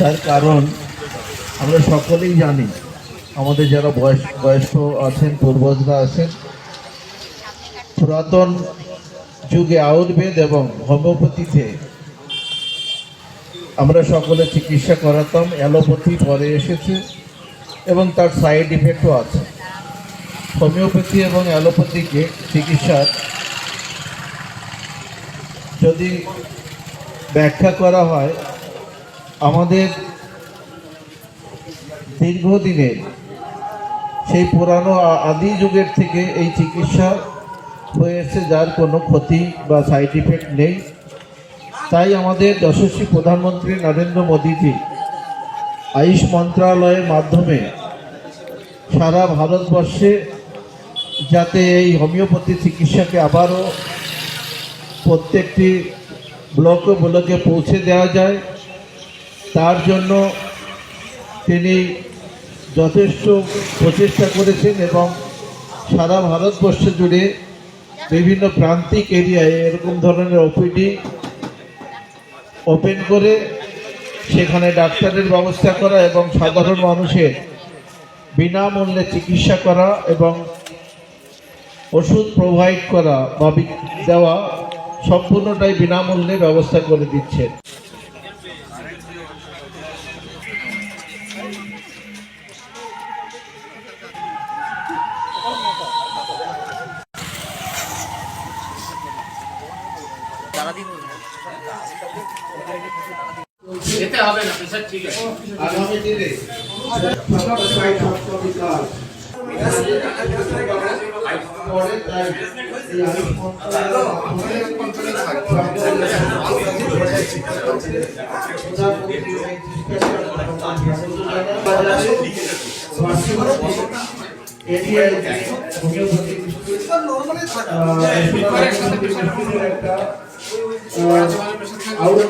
তার কারণ আমরা সকলেই জানি, আমাদের যারা বয়স, বয়স্ক আছেন, পূর্বজরা আছেন, পুরাতন যুগে আয়ুর্বেদ এবং হোমিওপ্যাথিতে আমরা সকলে চিকিৎসা করাতাম, অ্যালোপ্যাথি পরে এসেছে এবং তার সাইড ইফেক্টও আছে। হোমিওপ্যাথি এবং অ্যালোপ্যাথিকে চিকিৎসার যদি ব্যাখ্যা করা হয় আমাদের দীর্ঘদিনের সেই পুরানো আদি যুগের থেকে এই চিকিৎসা হয়েছে যার কোনো ক্ষতি বা সাইড ইফেক্ট নেই। তাই আমাদের যশস্বী প্রধানমন্ত্রী নরেন্দ্র মোদীজি আয়ুষ মন্ত্রণালয়ের মাধ্যমে সারা ভারতবর্ষে যাতে এই হোমিওপ্যাথি চিকিৎসাকে আবারও প্রত্যেকটি ব্লকে ব্লকে পৌঁছে দেওয়া যায় তার জন্য তিনি যথেষ্ট প্রচেষ্টা করেছেন এবং সারা ভারতবর্ষ জুড়ে বিভিন্ন প্রান্তিক এরিয়ায় এরকম ধরনের ওপিডি ওপেন করে সেখানে ডাক্তারের ব্যবস্থা করা এবং সাধারণ মানুষের বিনামূল্যে চিকিৎসা করা এবং ওষুধ প্রোভাইড করা বা দেওয়া সম্পূর্ণটাই বিনামূল্যে ব্যবস্থা করে দিচ্ছেন। যেতে হবে না প্রেশার ঠিক আছে। আগামী দিনে সবসময় এই আয়ুষ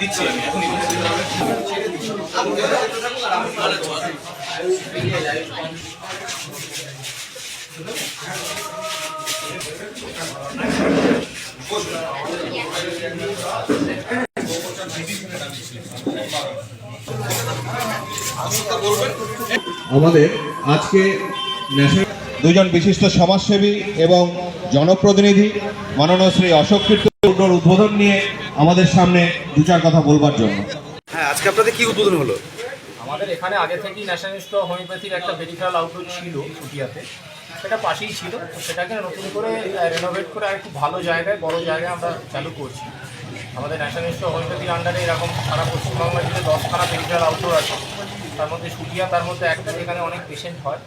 দিচ্ছি আমি এখনই আমাদের আজকে দুজন বিশিষ্ট সমাজসেবী এবং জনপ্রতিনিধি মাননীয় শ্রী অশোক কীর্তন উদ্বোধন নিয়ে আমাদের সামনে দু চার কথা বলবার জন্য। হ্যাঁ আজকে আপনাদের কি উদ্বোধন হলো? আমাদের এখানে আগে থেকেই ন্যাশনালিস্ট হোমিওপ্যাথির একটা পেরিফেরাল আউটলেট ছিল ছুটিয়াতে। সেটা পাশেই ছিল। সেটাকে নতুন করে রেনোভেট করে আর একটু ভালো জায়গায় বড় জায়গায় আমরা চালু করছি। আমাদের ন্যাশনাল ন্যাশনালিস্ট হোমিওপ্যাথির আন্ডারে এরকম সারা পশ্চিমবঙ্গ জুড়ে দশখানা পেরিফেরাল আউটডোর আছে। তার মধ্যে সুটিয়া তার মধ্যে একটা যেখানে অনেক পেশেন্ট হয়,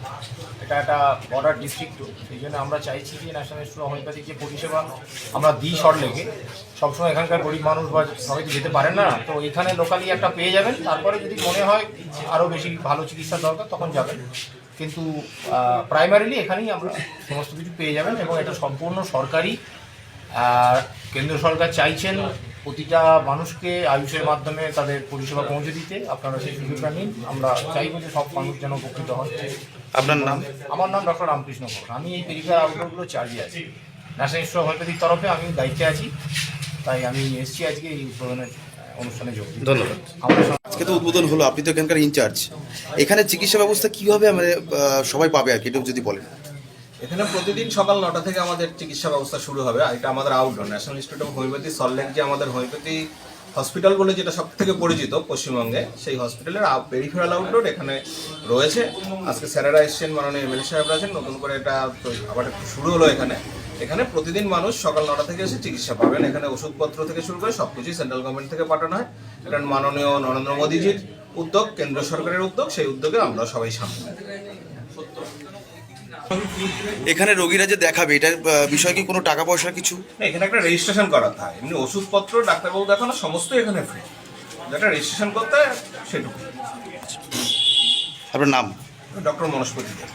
এটা একটা বর্ডার ডিস্ট্রিক্ট সেই জন্য আমরা চাইছি যে ন্যাশনাল ন্যাশনালিস্ট হোমিওপ্যাথিক যে পরিষেবা আমরা দিই শর্ট লেগে সবসময় এখানকার গরিব মানুষ বা সবাই যেতে পারেন না, তো এখানে লোকালি একটা পেয়ে যাবেন। তারপরে যদি মনে হয় আরও বেশি ভালো চিকিৎসা দরকার, তখন যাবেন। কিন্তু প্রাইমারিলি এখানেই আমরা সমস্ত কিছু পেয়ে যাবেন এবং এটা সম্পূর্ণ সরকারি, আর কেন্দ্র সরকার চাইছেন প্রতিটা মানুষকে আয়ুষের মাধ্যমে তাদের পরিষেবা পৌঁছে দিতে আপনারা সেই সুযোগটা নিন। আমরা চাইব যে সব মানুষ যেন উপকৃত হয় আপনার নাম? আমার নাম ডক্টর রামকৃষ্ণ ঘোষ। আমি এই পেরিফেরাল আউটডোরগুলো চার্জে আছি। ন্যাশনাল ইনস্টিটিউট অফ হোমিওপ্যাথির তরফে আমি দায়িত্বে আছি। তাই আমি এসছি আজকে এই উদ্বোধনের অনুষ্ঠানে যোগ ধন্যবাদ। আমাদের আজকে তো উদ্বোধন হলো। আপনি তো এখানকার ইনচার্জ এখানে চিকিৎসা ব্যবস্থা কীভাবে আমাদের সবাই পাবে আর কি? যদি বলেন। এখানে প্রতিদিন সকাল নটা থেকে আমাদের চিকিৎসা ব্যবস্থা শুরু হবে, আর এটা আমাদের outdoor national institute of homoeopathy Salt Lake যে আমাদের হোমিওপ্যাথি হসপিটাল বলে যেটা সব থেকে পরিচিত পশ্চিমবঙ্গে, সেই হসপিটালের পেরিফেরাল আউটডোর এখানে রয়েছে। আজকে স্যারেরা এসছেন, মাননীয় এমএলএ সাহেবরা আছেন, নতুন করে এটা আবার একটু শুরু হলো এখানে। এখানে প্রতিদিন মানুষ সকাল নটা থেকে এসে চিকিৎসা পাবেন। এখানে ওষুধপত্র থেকে শুরু করে সব কিছুই সেন্ট্রাল গভর্নমেন্ট থেকে পাঠানো হয়। এটা মাননীয় নরেন্দ্র মোদীজির উদ্যোগ কেন্দ্র সরকারের উদ্যোগ, সেই উদ্যোগে আমরা সবাই সামনে এখানে রোগীরা যে দেখাবে এটার বিষয় কি কোনো টাকা পয়সা কিছু? না, এখানে একটা রেজিস্ট্রেশন করা থাকে। এমনি ওষুধপত্র ডাক্তারবাবু দেখানো সমস্ত এখানে ফ্রি যেটা রেজিস্ট্রেশন করতে হয় সেটুকু। আপনার নাম? ডক্টর মনস্পতি দেব।